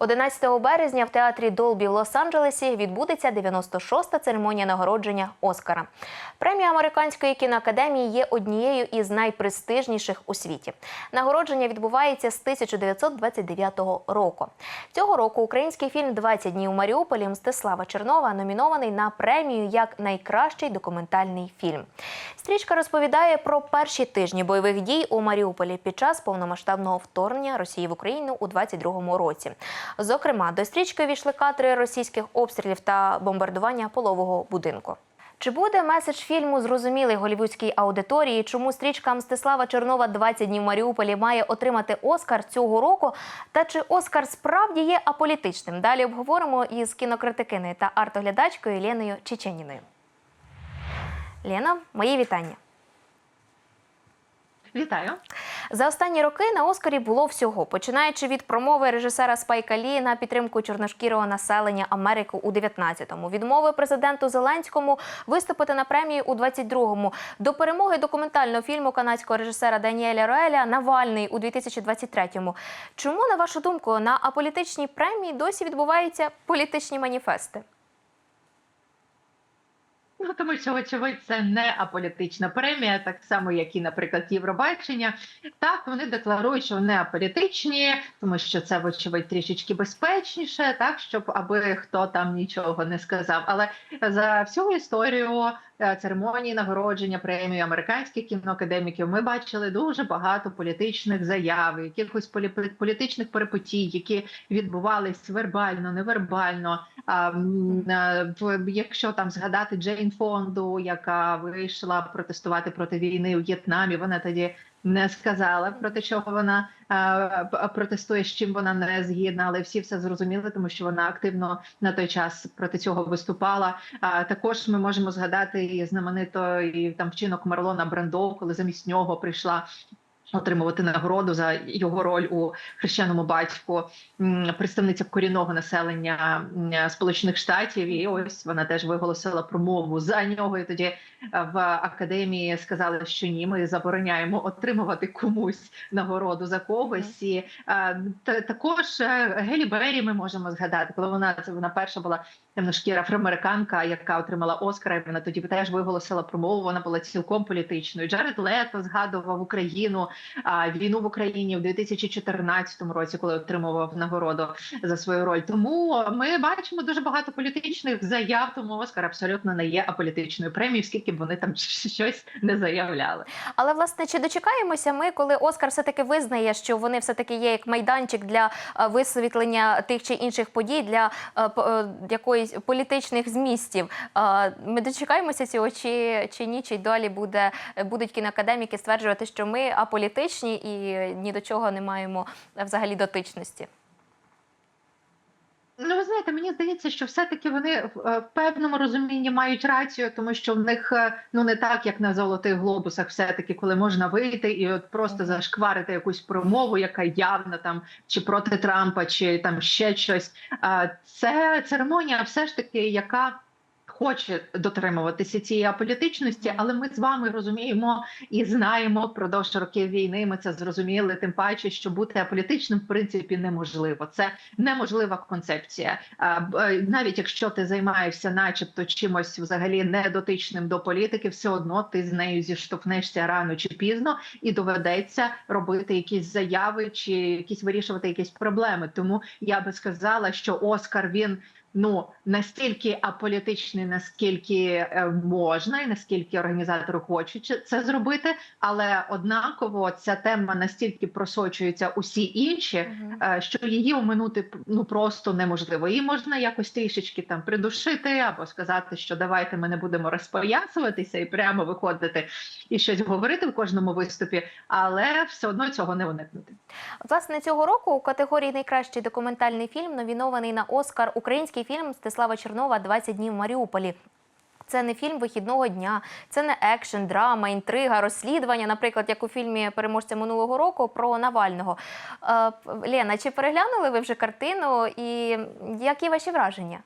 11 березня в театрі Долбі в Лос-Анджелесі відбудеться 96-та церемонія нагородження Оскара. Премія американської кіноакадемії є однією із найпрестижніших у світі. Нагородження відбувається з 1929 року. Цього року український фільм «20 днів у Маріуполі Мстислава Чернова номінований на премію як найкращий документальний фільм. Стрічка розповідає про перші тижні бойових дій у Маріуполі під час повномасштабного вторгнення Росії в Україну у 22-му році. Зокрема, до стрічки війшли кадри російських обстрілів та бомбардування полового будинку. Чи буде меседж фільму зрозумілий голівудській аудиторії? Чому стрічка Мстислава Чернова «20 днів Маріуполі має отримати Оскар цього року? Та чи Оскар справді є аполітичним? Далі обговоримо із кінокритикиною та артоглядачкою Леною Чеченіною. Лена, мої вітання. Вітаю. За останні роки на Оскарі було всього, починаючи від промови режисера Спайка Лі на підтримку чорношкірого населення Америки у 19-му, відмови президенту Зеленському виступити на премії у 22-му, до перемоги документального фільму канадського режисера Даніеля Роеля Навальний у 2023-му. Чому, на вашу думку, на аполітичній премії досі відбуваються політичні маніфести? Ну тому що, очевидь, це не аполітична премія, так само, як і, наприклад, Євробачення. Так, вони декларують, що вони аполітичні, тому що це, вочевидь, трішечки безпечніше, так щоб аби хто там нічого не сказав. Але за всю історію церемонії нагородження премії американських кіноакадеміків ми бачили дуже багато політичних заяв, якихось полі- політичних перепотій, які відбувались вербально, невербально. А, е, в- якщо там згадати Джейн Фонду, яка вийшла протестувати проти війни у В'єтнамі, вона тоді не сказала про те, чого вона протестує, з чим вона не згідна, але всі все зрозуміли, тому що вона активно на той час проти цього виступала. А також ми можемо згадати і знаменито там вчинок Марлона Брандо, коли замість нього прийшла. Отримувати нагороду за його роль у хрещеному батьку представниця корінного населення Сполучених Штатів. І ось вона теж виголосила промову за нього. І тоді е, в академії сказали, що ні, ми забороняємо отримувати комусь нагороду за когось. І е, та- також е, Гелі Беррі ми можемо згадати, коли вона це вона перша була темношкіра афроамериканка, яка отримала Оскара. і Вона тоді теж виголосила промову. Вона була цілком політичною. Джаред Лето згадував Україну війну в Україні в 2014 році, коли отримував нагороду за свою роль. Тому ми бачимо дуже багато політичних заяв. Тому Оскар абсолютно не є аполітичною премією, скільки б вони там щось не заявляли. Але власне чи дочекаємося ми, коли Оскар все таки визнає, що вони все таки є як майданчик для е, висвітлення тих чи інших подій для е, е, якоїсь політичних змістів? Ми дочекаємося цього, чи, чи ні, чи далі буде будуть кіноакадеміки стверджувати, що ми аполітичні і ні до чого не маємо взагалі дотичності. Ну, ви знаєте, мені здається, що все-таки вони в е, певному розумінні мають рацію, тому що в них е, ну не так, як на золотих глобусах, все-таки, коли можна вийти і от просто зашкварити якусь промову, яка явна там чи проти Трампа, чи там ще щось. Це церемонія, все ж таки, яка. Хоче дотримуватися цієї аполітичності, але ми з вами розуміємо і знаємо впродовж років війни. Ми це зрозуміли. Тим паче, що бути аполітичним в принципі неможливо. Це неможлива концепція. Е, Навіть якщо ти займаєшся, начебто, чимось взагалі недотичним до політики, все одно ти з нею зіштовхнешся рано чи пізно, і доведеться робити якісь заяви чи якісь вирішувати якісь проблеми. Тому я би сказала, що Оскар він. Ну настільки аполітичний, наскільки е, можна, і наскільки організатори хочуть це- зробити, але однаково ця тема настільки просочується усі інші, е, що її оминути ну просто неможливо. Її можна якось трішечки там придушити, або сказати, що давайте ми не будемо розпоясуватися і прямо виходити і щось говорити в кожному виступі, але все одно цього не уникнути. От, Власне, цього року у категорії найкращий документальний фільм номінований на Оскар український фільм Стислава Чернова «20 днів в Маріуполі. Це не фільм вихідного дня, це не екшен, драма, інтрига, розслідування, наприклад, як у фільмі переможця минулого року про Навального. Е, Лена, чи переглянули ви вже картину і які ваші враження?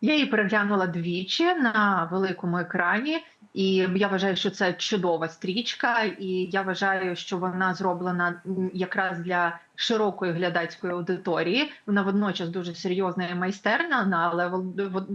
Я її переглянула двічі на великому екрані, І я вважаю, що це чудова стрічка, і я вважаю, що вона зроблена якраз для широкої глядацької аудиторії. Вона водночас дуже серйозна і майстерна, на- але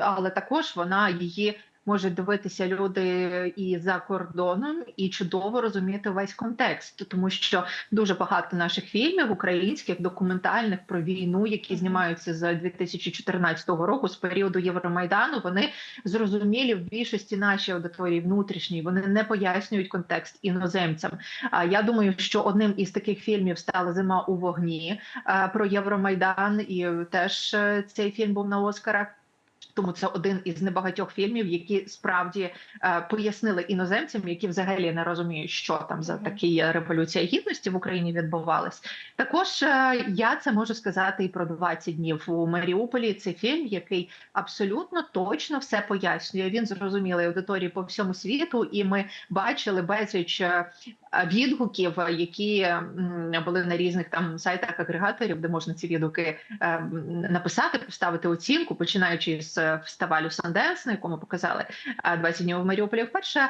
але також вона її. Можуть дивитися люди і за кордоном, і чудово розуміти весь контекст, тому що дуже багато наших фільмів українських документальних про війну, які знімаються з 2014 року, з періоду Євромайдану, вони зрозумілі в більшості нашій аудиторії внутрішній. Вони не пояснюють контекст іноземцям. А я думаю, що одним із таких фільмів стала зима у вогні е, про Євромайдан, і теж е, цей фільм був на Оскарах. Тому це один із небагатьох фільмів, які справді е, пояснили іноземцям, які взагалі не розуміють, що там за такі революція гідності в Україні відбувалась. Також е, я це можу сказати і про 20 днів у Маріуполі. Це фільм, який абсолютно точно все пояснює. Він зрозумілий аудиторії по всьому світу, і ми бачили безліч е, відгуків, е, які були на різних там сайтах агрегаторів, де можна ці відгуки е, написати, поставити оцінку, починаючи з е, фестивалю Санденс, на якому показали е, 20 днів в Маріуполі. Вперше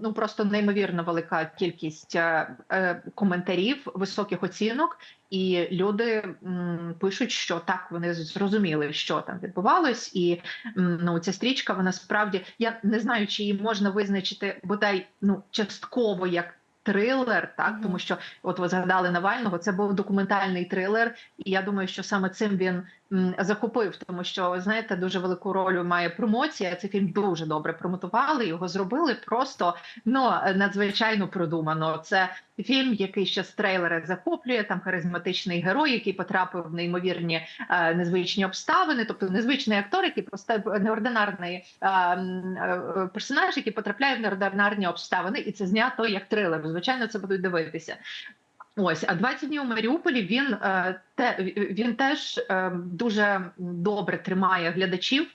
ну просто неймовірно велика кількість е, е, коментарів, високих оцінок, і люди пишуть, що так вони зрозуміли, що там відбувалось, і ну ця стрічка, вона справді я не знаю, чи її можна визначити бодай ну частково як. Трилер, так? Тому що от ви згадали Навального, це був документальний трилер, і я думаю, що саме цим він захопив, тому що знаєте, дуже велику роль має промоція. Цей фільм дуже добре промотували. Його зробили просто ну надзвичайно продумано. Це фільм, який ще з трейлера захоплює. Там харизматичний герой, який потрапив в неймовірні е, незвичні обставини, тобто незвичний актор, який просто неординарний е, е, персонаж, який потрапляє в неординарні обставини, і це знято як трилер. Звичайно, це будуть дивитися. Ось, а 20 днів у Маріуполі він е, те він теж е, дуже добре тримає глядачів.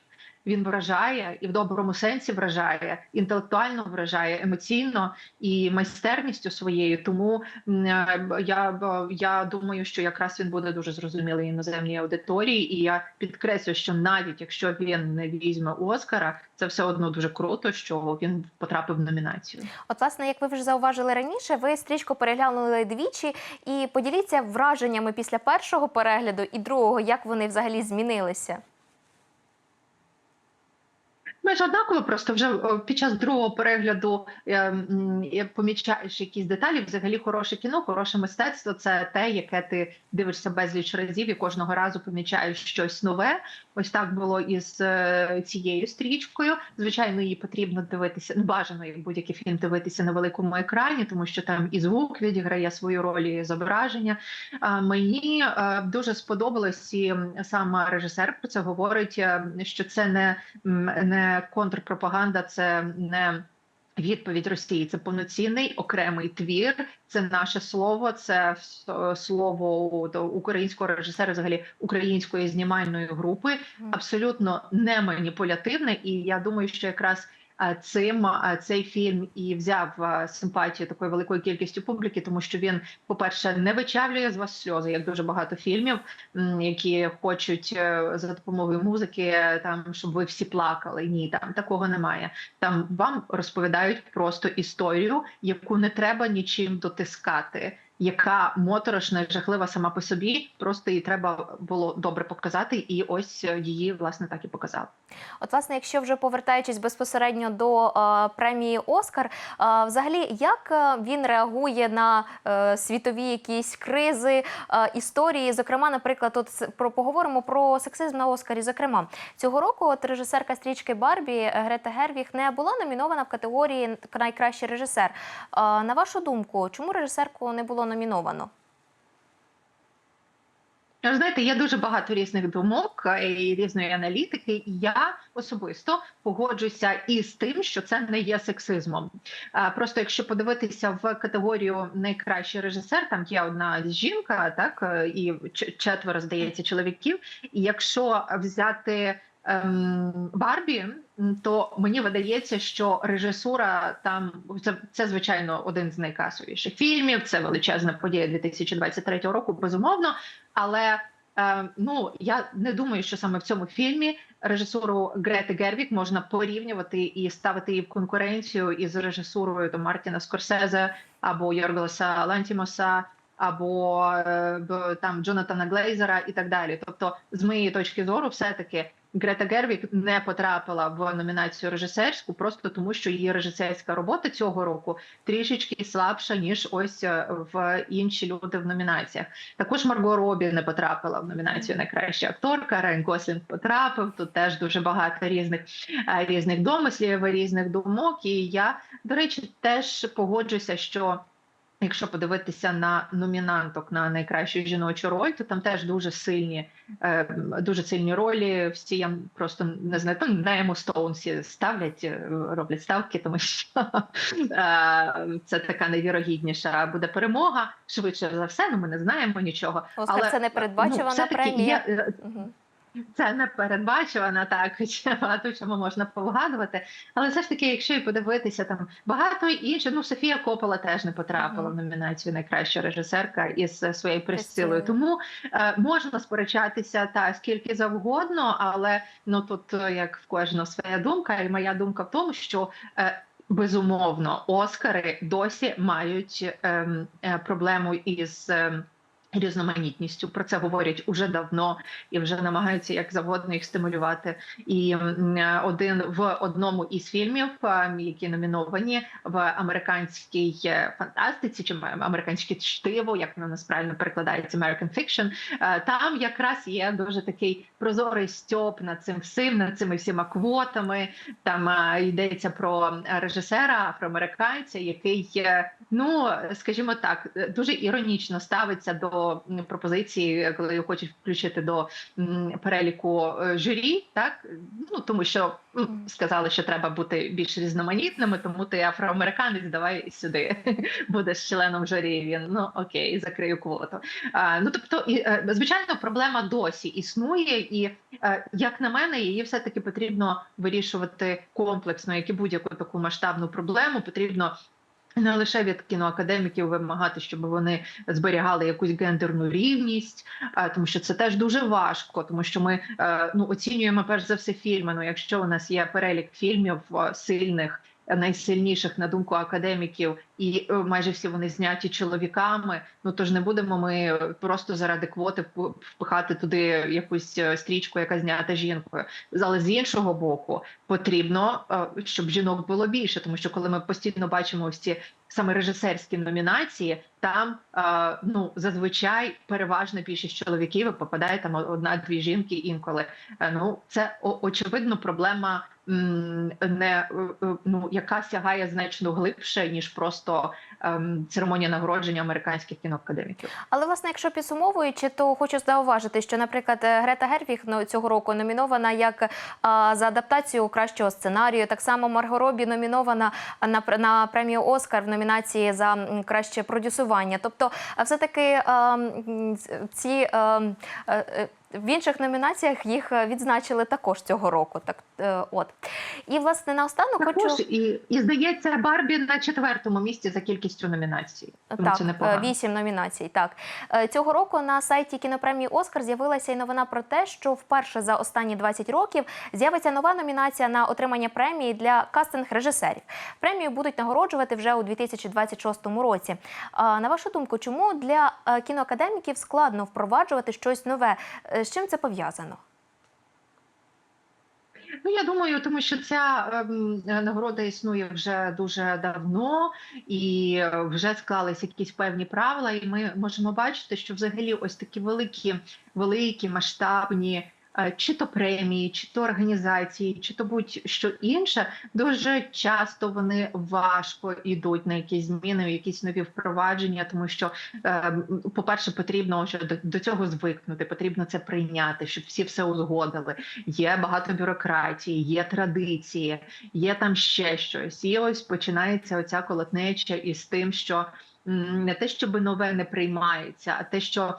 Він вражає і в доброму сенсі вражає, інтелектуально вражає, емоційно і майстерністю своєю. Тому е, я, я думаю, що якраз він буде дуже зрозумілий іноземній аудиторії. І я підкреслю, що навіть якщо він не візьме Оскара, це все одно дуже круто, що він потрапив в номінацію. От, власне, як ви вже зауважили раніше, ви стрічку переглянули двічі і поділіться враженнями після першого перегляду і другого, як вони взагалі змінилися. Майже однаково, просто вже під час другого перегляду е, е, помічаєш якісь деталі. Взагалі, хороше кіно, хороше мистецтво це те, яке ти дивишся безліч разів і кожного разу помічаєш щось нове. Ось так було із е, цією стрічкою. Звичайно, її потрібно дивитися. Ну, бажано як будь-який фільм дивитися на великому екрані, тому що там і звук відіграє свою роль, і зображення. Мені е, дуже сподобалось, і сам режисер про це говорить, е, що це не м, не контрпропаганда, це не відповідь Росії. Це повноцінний окремий твір. Це наше слово, це слово до українського режисера, взагалі української знімальної групи, абсолютно не маніпулятивне. І я думаю, що якраз цим е, цей фільм і взяв е, симпатію такої великої кількістю публіки, тому що він, по-перше, не вичавлює з вас сльози, як дуже багато фільмів, які хочуть е, за допомогою музики, е, там щоб ви всі плакали. Ні, там такого немає. Там вам розповідають просто історію, яку не треба нічим дотискати. Яка моторошна, жахлива сама по собі, просто її треба було добре показати, і ось е, її власне так і показали. От, власне, якщо вже повертаючись безпосередньо до е, премії Оскар, е, взагалі, як е, він реагує на е, світові якісь кризи, е, історії? Зокрема, наприклад, от про поговоримо про сексизм на Оскарі. Зокрема, цього року от режисерка стрічки Барбі Грета Гервіг не була номінована в категорії найкращий режисер. Е, на вашу думку, чому режисерку не було номіновано? Знаєте, є дуже багато різних думок е, і різної аналітики. І я особисто погоджуся із тим, що це не є сексизмом. Просто якщо подивитися в категорію найкращий режисер, там є одна жінка, так е, і четверо здається чоловіків. І якщо взяти Барбі, то мені видається, що режисура там це, це звичайно один з найкасовіших фільмів. Це величезна подія 2023 року, безумовно. Але Е, ну я не думаю, що саме в цьому фільмі режисуру Грети Гервік можна порівнювати і ставити її в конкуренцію із режисурою там, Мартіна Скорсезе або Йорголоса Лантімоса. Або е, там Джонатана Глейзера і так далі. Тобто, з моєї точки зору, все таки Грета Гервік не потрапила в номінацію режисерську, просто тому що її режисерська робота цього року трішечки слабша ніж ось е, в інші люди в номінаціях. Також Марго Робі не потрапила в номінацію найкраща акторка. Райан Гослінг потрапив. Тут теж дуже багато різних е, різних домислів, різних думок. І я, до речі, теж погоджуся, що. Якщо подивитися на номінанток на найкращу жіночу роль, то там теж дуже сильні, е, дуже сильні ролі. Всі я просто не знаю, ну, на Ему Стоун всі ставлять, е, роблять ставки, тому що е, це така найвірогідніша буде перемога. Швидше за все, ну ми не знаємо нічого. Оскар це не передбачувана все-таки премія. Мгм. Це не передбачувано, так хоча багато чому можна повгадувати. Але все ж таки, якщо і подивитися там багато інших, ну Софія Копола теж не потрапила в номінацію найкраща режисерка із е, своєю. Присцилою. Тому е, можна сперечатися та скільки завгодно, але ну тут е, як в кожного своя думка, і моя думка в тому, що. Е, Безумовно, Оскари досі мають ем, е, проблему із ем, різноманітністю. Про це говорять уже давно і вже намагаються як завгодно їх стимулювати. І один в одному із фільмів, е, які номіновані в американській е, фантастиці, чи американське чтиво, як воно насправді перекладається American Fiction, е, там якраз є дуже такий прозорий стьоп над цим всім, над цими всіма квотами. Там е, йдеться про режисера афроамериканця, який ну скажімо так, дуже іронічно ставиться до пропозиції, коли його хочуть включити до переліку е, журі, так ну тому що м, сказали, що треба бути більш різноманітними, тому ти афроамериканець, давай сюди будеш членом журі. Він ну окей, закрию квоту. А, ну тобто, і, е, звичайно, проблема досі існує, і е, як на мене, її все таки потрібно вирішувати комплексно, як і будь-яку таку масштабну проблему. Потрібно не лише від кіноакадеміків вимагати, щоб вони зберігали якусь гендерну рівність, а, тому що це теж дуже важко, тому що ми е, ну оцінюємо перш за все фільми. Ну, якщо у нас є перелік фільмів е, сильних. Найсильніших на думку академіків, і е, майже всі вони зняті чоловіками. Ну тож не будемо ми просто заради квоти впихати туди якусь е, стрічку, яка знята жінкою. Але з іншого боку, потрібно, е, щоб жінок було більше, тому що коли ми постійно бачимо ці саме режисерські номінації, там ну зазвичай переважна більшість чоловіків попадає там одна-дві жінки інколи. Е, Ну це очевидно проблема. Не е, е, ну яка сягає значно глибше ніж просто ем, церемонія нагородження американських кіноакадеміків. Але власне, якщо підсумовуючи, то хочу зауважити, що, наприклад, Грета Гервіг ну, цього року номінована як а, за адаптацію кращого сценарію. Так само Марго Робі номінована на, на премію Оскар в номінації за краще продюсування. Тобто, все-таки ці. В інших номінаціях їх е, відзначили також цього року. Так, е, от. І, власне, наостанок Також хочу... і, і здається, Барбі на четвертому місці за кількістю номінацій. Тому Так, це е, непогано. вісім номінацій. Так цього року на сайті кінопремії Оскар з'явилася й новина про те, що вперше за останні 20 років з'явиться нова номінація на отримання премії для кастинг режисерів. Премію будуть нагороджувати вже у 2026 році. А на вашу думку, чому для кіноакадеміків складно впроваджувати щось нове? З чим це пов'язано? Ну я думаю, тому що ця ем, нагорода існує вже дуже давно, і вже склались якісь певні правила, і ми можемо бачити, що взагалі ось такі великі, великі масштабні. Е, Чи то премії, чи то організації, чи то будь-що інше, дуже часто вони важко йдуть на якісь зміни, якісь нові впровадження, тому що, е, по-перше, потрібно до, до цього звикнути, потрібно це прийняти, щоб всі все узгодили є багато бюрократії, є традиції, є там ще щось. І ось починається оця колотнеча із тим, що не те, щоб нове не приймається, а те, що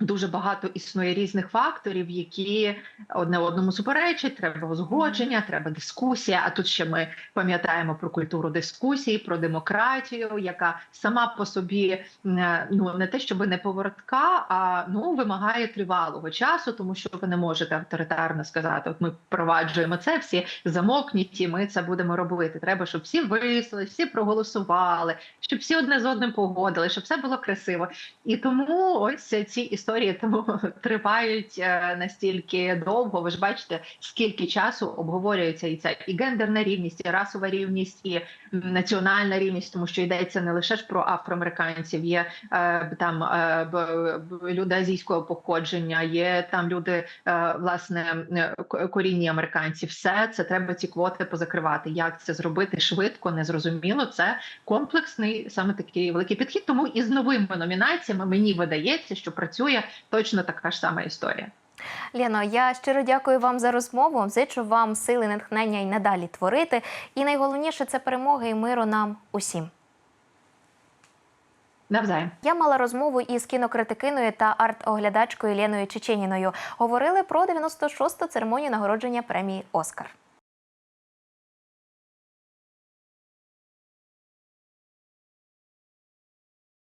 Дуже багато існує різних факторів, які одне одному суперечать. Треба узгодження, треба дискусія. А тут ще ми пам'ятаємо про культуру дискусії, про демократію, яка сама по собі е, ну не те, щоб не поворотка, а ну вимагає тривалого часу, тому що ви не можете авторитарно сказати: от ми впроваджуємо це, всі замокніть, і ми це будемо робити. Треба, щоб всі висловились, всі проголосували, щоб всі одне з одним погодили, щоб все було красиво. І тому ось ці історії тому тривають е, настільки довго. Ви ж бачите, скільки часу обговорюється і ця і гендерна рівність, і расова рівність, і національна рівність, тому що йдеться не лише ж про афроамериканців, є е, там е, люди азійського походження, є там люди власне корінні американці. Все це треба ці квоти позакривати. Як це зробити швидко, незрозуміло. Це комплексний саме такий великий підхід. Тому і з новими номінаціями мені видається, що працює точно така ж сама історія. Лєно, я щиро дякую вам за розмову. Зичу вам сили, натхнення і надалі творити. І найголовніше це перемоги і миру нам усім. Навзаєм. Я мала розмову із кінокритикиною та арт-оглядачкою Леною Чеченіною. Говорили про 96-ту церемонію нагородження премії Оскар.